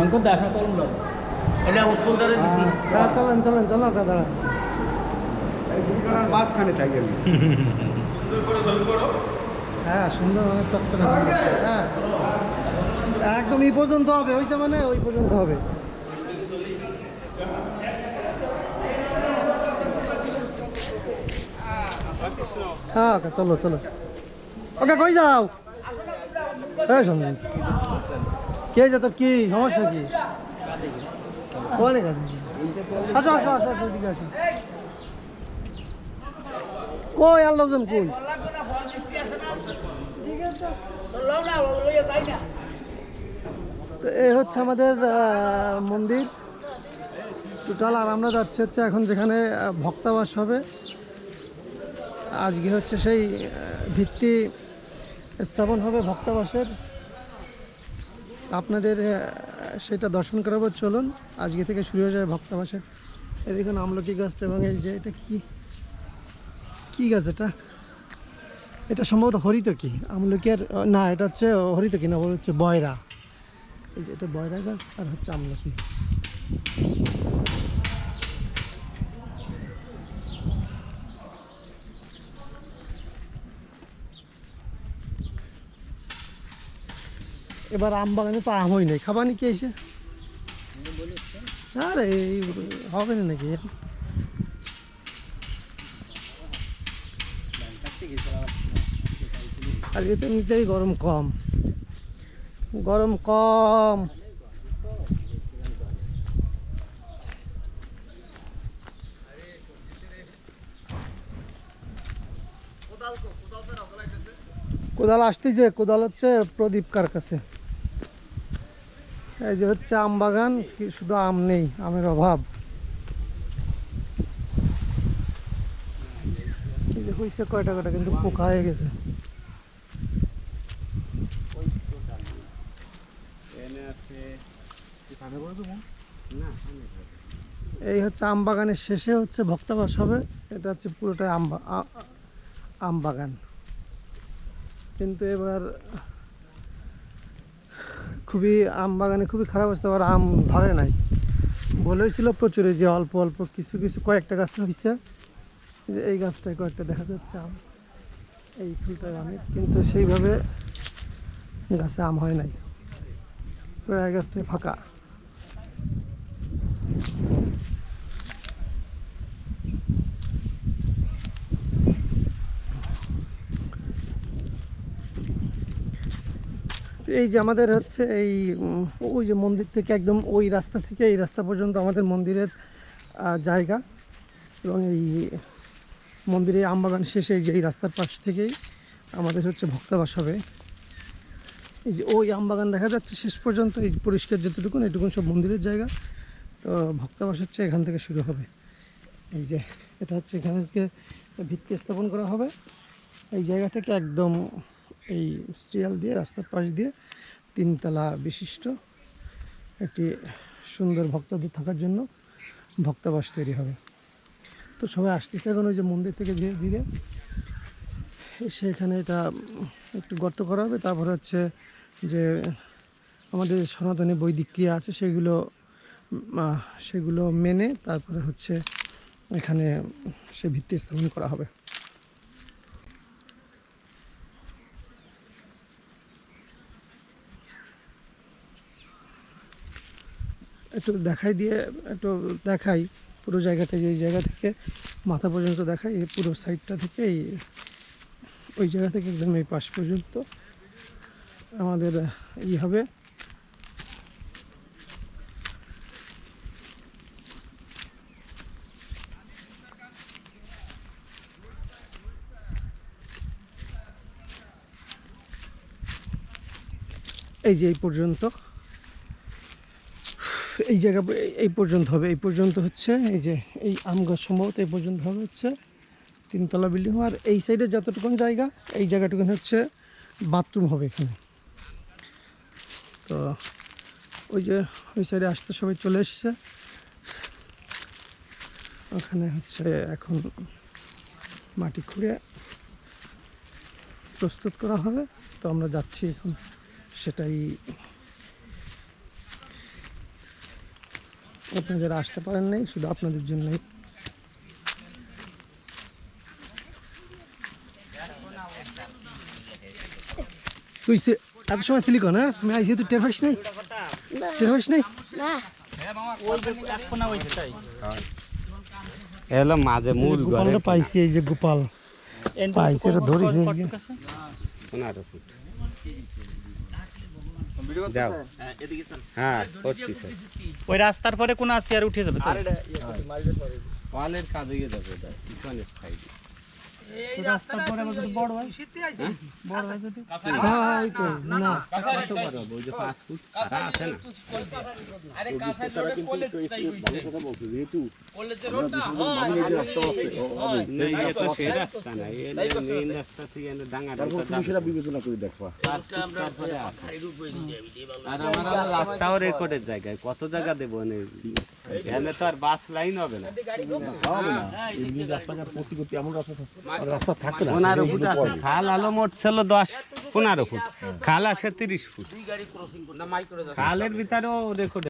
অঙ্কুর দাস না কলম লোক এটা উত্তর ধরে দিছি। হ্যাঁ চলেন চলেন চলো দাদা মাঝখানে থাকি আমি সুন্দর করে ছবি করো। হ্যাঁ সুন্দর মানে চকচকে। হ্যাঁ। একদম এই পর্যন্ত হবে হয়েছে মানে ওই পর্যন্ত হবে। হ্যাঁ চলো চলো ওকে কই যাও হ্যাঁ কে যা তোর কি সমস্যা কি আসো আসো আসো আসো এদিকে আসো কই আর লোকজন কই এই হচ্ছে আমাদের মন্দির টোটাল আর আমরা যাচ্ছি হচ্ছে এখন যেখানে ভক্তাবাস হবে। আজকে হচ্ছে সেই ভিত্তি স্থাপন হবে ভক্তাবাসের। আপনাদের সেটা দর্শন করাবো, চলুন। আজকে থেকে শুরু হয়ে যাবে ভক্তাবাসের। এই দেখুন আমলকি গাছটা এবং এই যে এটা কি কি গাছ এটা? এটা সম্ভবত হরিত কি আমলকি আর না, এটা হচ্ছে হরিত কি না হচ্ছে বয়রা। এই যে এটা বয়রা গাছ আর হচ্ছে আমলকি। এবার আম বাগানে তো আম হই নাই। খাবানি কি এসে? আরে হবে না নাকি? আজকে তো এমনিতেই গরম কম। গরম কম। কোদাল আসতেছে, কোদাল হচ্ছে প্রদীপ কার কাছে। এই যে হচ্ছে আম বাগান শুধু আম নেই, আমের অভাব। হয়েছে কয়টা কয়টা, কিন্তু পোকা হয়ে গেছে। এই হচ্ছে আম বাগানের শেষে হচ্ছে ভক্তাবাস হবে। এটা হচ্ছে পুরোটাই আম আম বাগান। কিন্তু এবার খুবই আম বাগানে খুবই খারাপ অবস্থা, আবার আম ধরে নাই। বলেছিল প্রচুরে যে অল্প অল্প কিছু কিছু, কয়েকটা গাছ হয়েছে যে এই গাছটায় কয়েকটা দেখা যাচ্ছে আম। এই ফুলটা আমের কিন্তু সেইভাবে গাছে আম হয় নাই। প্রায় গাছটাই ফাঁকা। এই যে আমাদের হচ্ছে এই ওই যে মন্দির থেকে একদম ওই রাস্তা থেকে এই রাস্তা পর্যন্ত আমাদের মন্দিরের জায়গা এবং এই মন্দিরে আমবাগান শেষে যে এই রাস্তার পাশ থেকেই আমাদের হচ্ছে ভক্তাবাস হবে। এই যে ওই আমবাগান দেখা যাচ্ছে শেষ পর্যন্ত, এই পরিষ্কার যেটুকুন এইটুকুন সব মন্দিরের জায়গা। তো ভক্তাবাস হচ্ছে এখান থেকে শুরু হবে। এই যে এটা হচ্ছে এখানে ভিত্তি স্থাপন করা হবে। এই জায়গা থেকে একদম এই সিরিয়াল দিয়ে, রাস্তার পাশ দিয়ে তিনতলা বিশিষ্ট একটি সুন্দর ভক্তদের থাকার জন্য ভক্তাবাস তৈরি হবে। তো সবাই আসতেছে এখন ওই যে মন্দির থেকে ধীরে ধীরে। সেখানে এটা একটু গর্ত করা হবে। তারপরে হচ্ছে যে আমাদের সনাতনী বৈদিক ক্রিয়া আছে, সেগুলো সেগুলো মেনে তারপরে হচ্ছে এখানে সে ভিত্তি স্থাপন করা হবে। একটু দেখাই দিয়ে, একটু দেখাই পুরো জায়গাটা থেকে এই জায়গা থেকে মাথা পর্যন্ত দেখাই, এই পুরো সাইডটা থেকে, এই, ওই জায়গা থেকে একদম এই পাশ পর্যন্ত আমাদের ই হবে। এই যে এই পর্যন্ত। এই জায়গা এই- পর্যন্ত হবে। এই পর্যন্ত হচ্ছে এই যে এই আম গাছ সম্ভবত এই পর্যন্ত হবে হচ্ছে তিনতলা বিল্ডিং। আর এই সাইডে যতটুকুন জায়গা, এই জায়গাটুকুন হচ্ছে বাথরুম হবে এখানে। তো ওই যে ওই সাইডে আসতে সবাই চলে এসছে। ওখানে হচ্ছে এখন মাটি খুঁড়ে প্রস্তুত করা হবে। তো আমরা যাচ্ছি এখন সেটাই আপনারা যারা আসতে পারেন নাই শুধু আপনাদের জন্যই। তুই এত সময় সিলিকন হ্যাঁ? আমি আইসি তুই টের পাইস নাই? টের নাই? এলো মাঝে মূল গোপালটা পাইছি এই যে গোপাল। পাইছি এটা ধরিস যাও। হ্যাঁ করছি ওই রাস্তার পরে কোন আসি আর উঠে যাবে তো ওয়ালের কাজ হয়ে যাবে এটা পিছনের সাইডে রাস্তার পরে আবার যদি বড় হয়? বড় হয় যদি? হ্যাঁ হ্যাঁ, এই তো না কত বড় ওই যে পাঁচ ফুট আছে না? না, ইয়ে তো সেই রাস্তা না, এ মেইন রাস্তা থেকে এনে ডাঙা রাস্তা চার ফুট তারপরে আছে। আর আমার রাস্তাও রেকর্ডের জায়গায়। কত জায়গা দেবো নে? এখানে তো আর বাস লাইন হবে না। পনেরো ফুট আছে। খাল আলো মোট ছিল দশ, পনেরো ফুট। খাল আসে তিরিশ ফুট। খালের ভিতরেও রেকর্ড